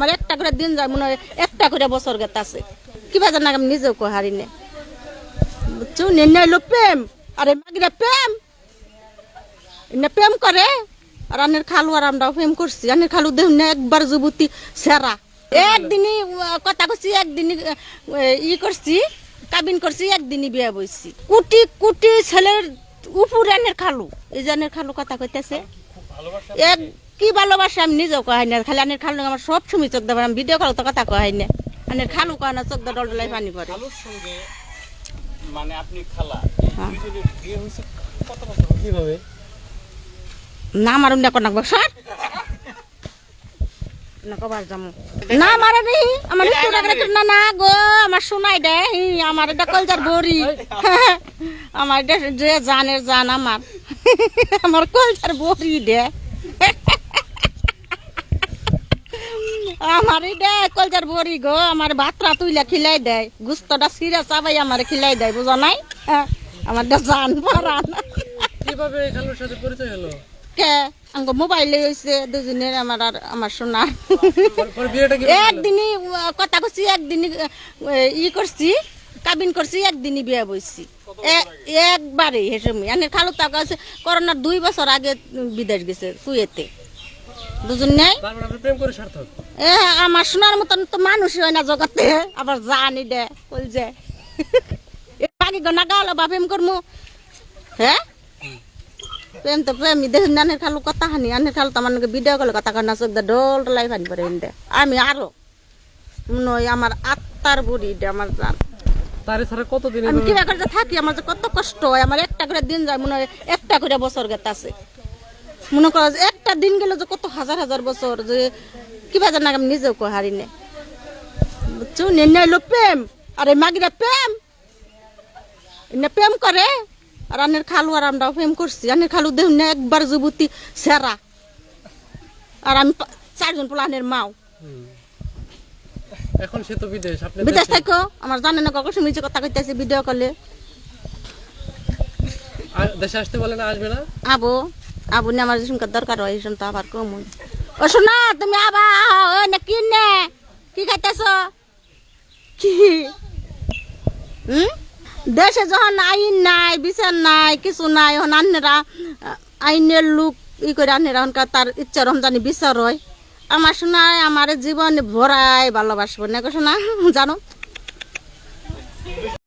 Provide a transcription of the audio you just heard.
আমার একটা করে দিন যায়, মনে হয় একটা করে বছর আছে। কিবা জানা আমি নিজেও কো হারি নে। বুঝছ? নেনে এলো প্রেম। আরে মাগিরা প্রেম। এনে প্রেম করে। আর আনের খালু আর আমরা প্রেম করছি। আনের খালু দেহ না, একবার যুবতী সেরা। একদিনই কথা করছি একদিনই ই করছি, কাবিন করছি, একদিনই বিয়ে বইছি। কুটি কুটি ছেলের উপরে আনের খালু। এই যে খালু কথা কইতেছে। এক কি ভালোবাসা আমি নিজেও কহাই না। খালি আনের খালু আমার সব সময় চোখ দেবার আমি ভিডিও কল তো কথা কহাই না। আনের খালু কয় না চোখ দা ডল ডলাই পানি পড়ে। মানে আপনি খালা হ্যাঁ। এই দুইজনের বিয়ে হয়েছে কত বছর কীভাবে? না মারুন না কোন বসার না কবার যামু না মারে রে আমার একটু রাগ রাগ না না। গো আমার শোনাই দে হি, আমার এটা কলজার বড়ি। আমার এটা যে জানের জান আমার। আমার কলজার বড়ি দে। আমার এটা কলজার বড়ি গো আমার ভাতরা তুইলা খিলাই দেয়। গুস্তটা সিরা চাবাই আমার খিলাই দেয় বুঝো নাই? হ্যাঁ, আমার জান পরান কীভাবে খালুর সাথে পরিচয় হলো? কে? আঙ্গ মোবাইলে হয়েছে দুজনের আমার আর আমার সোনা। একদিনই কথা করছি একদিনই ই করছি কাবিন করছি একদিনই বিয়ে বইছি। একবারে হেসমি আনের খালু তাকে আছে করোনার দুই বছর আগে বিদেশ গেছে কুয়েতে। দুজন নেই? এ আমার সোনার মতন তো মানুষ হয় না জগতে। আবার জানি দে কই যে। বাকি গনা গাওয়ালো বা প্রেম করমু? হ্যাঁ? প্রেম তো প্রেম দেহ নানের খালু কথা হানি আনের খালু তো আমার ভিডিও কলে কথা কান্না চোখ দে ডোল ডলাই পানি পরে দে। আমি আরও নই আমার আত্মার বুড়ি দে আমার জান। তারে ছাড়া কতদিন আমি কিবা করে থাকি আমার যে কত কষ্ট হয় আমার একটা করে দিন যায় মনে হয় একটা করে বছর গেতে আছে মনে করো একটা দিন গেলে যে কত হাজার হাজার বছর যে কিবা জানা আমি নিজেও কো হারি নে। বুঝছ? নেনে এলো প্রেম। আর এই মাগিরা প্রেম। এনে প্রেম করে। আর আনের খালু আর আমরা প্রেম করছি। আনের খালু দেহ না একবার যুবতী সেরা। আর আমি চারজন পোলানের মাও। এখন সে তো বিদেশ আপনি বিদেশ দেশে। থাকো। আমার জানে না কখন শুনেছি কথা কইতেছে ভিডিও কলে দেশে আসতে বলে না আসবে না? আবো। আবু নে আমার যেসব দরকার হয় এসব তো আবার কম। ও শোনা তুমি আবার না কি নে? কি খাইতেছ? কি? হুম? দেশে যখন আইন নাই, বিচার নাই, কিছু নাই, এখন আন্নেরা আইনের লোক ই করে আন্নেরা হনকা তার ইচ্ছা রমজানি বিচার হয়। আমার শোনায় আমার জীবন ভরাই ভালোবাসবো। না শোনা জানো?